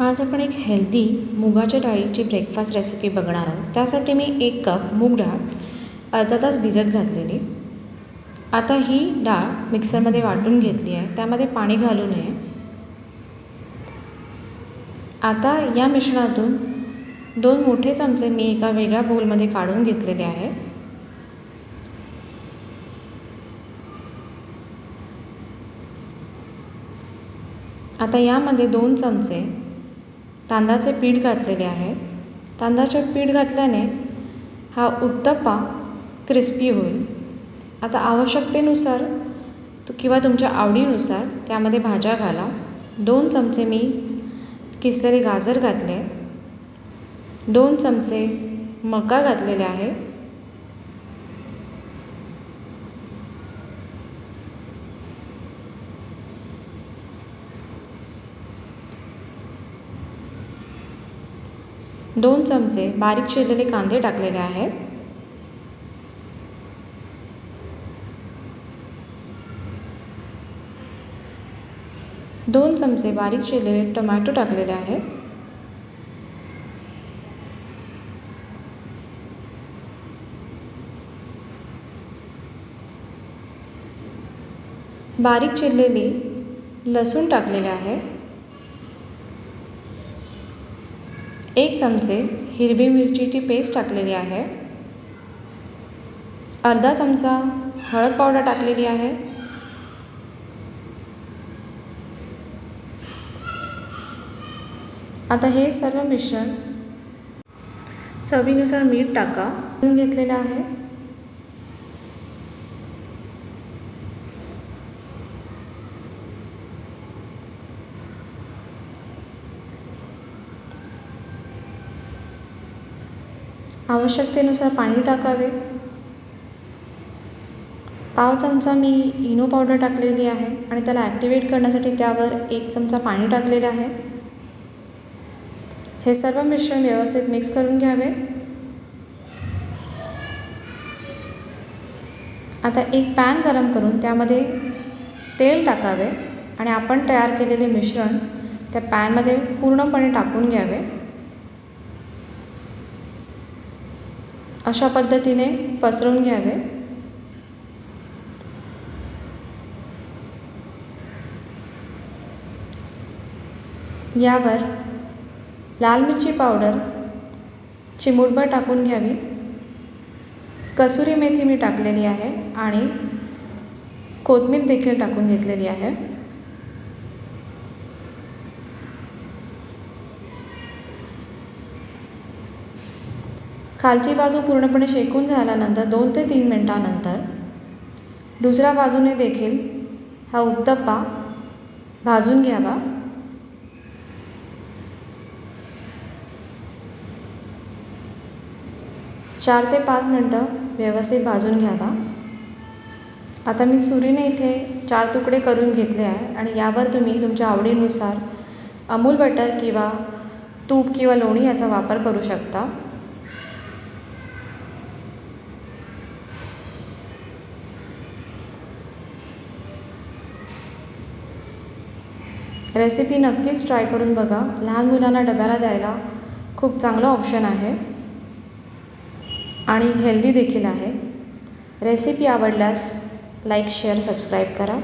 आज आपण एक हेल्दी मुगाच्या डाळीची ब्रेकफास्ट रेसिपी बघणार आहोत. त्यासाठी मी एक कप मूग डाळ अर्धा तास भिजत घातलेली. आता ही डाळ मिक्सरमध्ये वाटून घेतली आहे. त्यामध्ये पाणी घालू नये. आता या मिश्रणातून दोन मोठे चमचे मी एका वेगळ्या बोलमध्ये काढून घेतलेले आहे. आता यामध्ये दोन चमचे तांदळाचे पीठ घातलेले आहे. तांदळाचे पीठ घातल्याने हा उत्तप्पा क्रिस्पी होईल. आता आवश्यकतेनुसार किंवा तुमच्या आवडीनुसार त्यामध्ये भाज्या घाला. दोन चमचे मी किसलेले गाजर घातले. दोन चमचे मका घातलेले आहे. दोन चमचे बारीक चिरलेले कांदे आहेत. दोन चमचे बारीक चिरलेले टोमॅटो आहेत. बारीक चिरलेली लसूण टाकलेले आहे एक चमचे हिरवी मिरचीची पेस्ट टाकलेली आहे. अर्धा चमचा हळद पावडर टाकलेली आहे. आता हे सर्व मिश्रण चवीनुसार मीठ टाका. घेतलेलं आहे. आवश्यकतेनुसार पाणी टाकावे. पाव चमचा मी इनो पावडर टाकलेली आहे आणि त्याला ॲक्टिवेट करण्यासाठी त्यावर एक चमचा पाणी टाकलेलं आहे. हे सर्व मिश्रण व्यवस्थित मिक्स करून घ्यावे. आता एक पॅन गरम करून त्यामध्ये तेल टाकावे आणि आपण तयार केलेले मिश्रण त्या पॅनमध्ये पूर्णपणे टाकून घ्यावे. अशा पद्धतीने पसरवून घ्यावे. यावर लाल मिरची पावडर चिमूटभर टाकून घ्यावी. कसुरी मेथी मी टाकलेली आहे आणि कोथमीर देखील टाकून घेतलेली आहे. खालची बाजू पूर्णपणे शेकून झाल्यानंतर दोन ते तीन मिनटानंतर दुसऱ्या बाजूने देखील हा उत्तप्पा भाजून घ्यावा. चार ते पाच मिनटं व्यवस्थित भाजून घ्यावा. आता मी सुरीने इथे चार तुकडे करून घेतले आहे आणि यावर तुम्ही तुमच्या आवडीनुसार अमूल बटर किंवा तूप किंवा लोणी याचा वापर करू शकता. रेसिपी नक्कीच ट्राय करून बघा. लहान मुलांना डब्याला द्यायला खूप चांगलं ऑप्शन आहे. आणि हेल्दी देखील आहे. रेसिपी आवडल्यास लाईक शेअर सबस्क्राईब करा.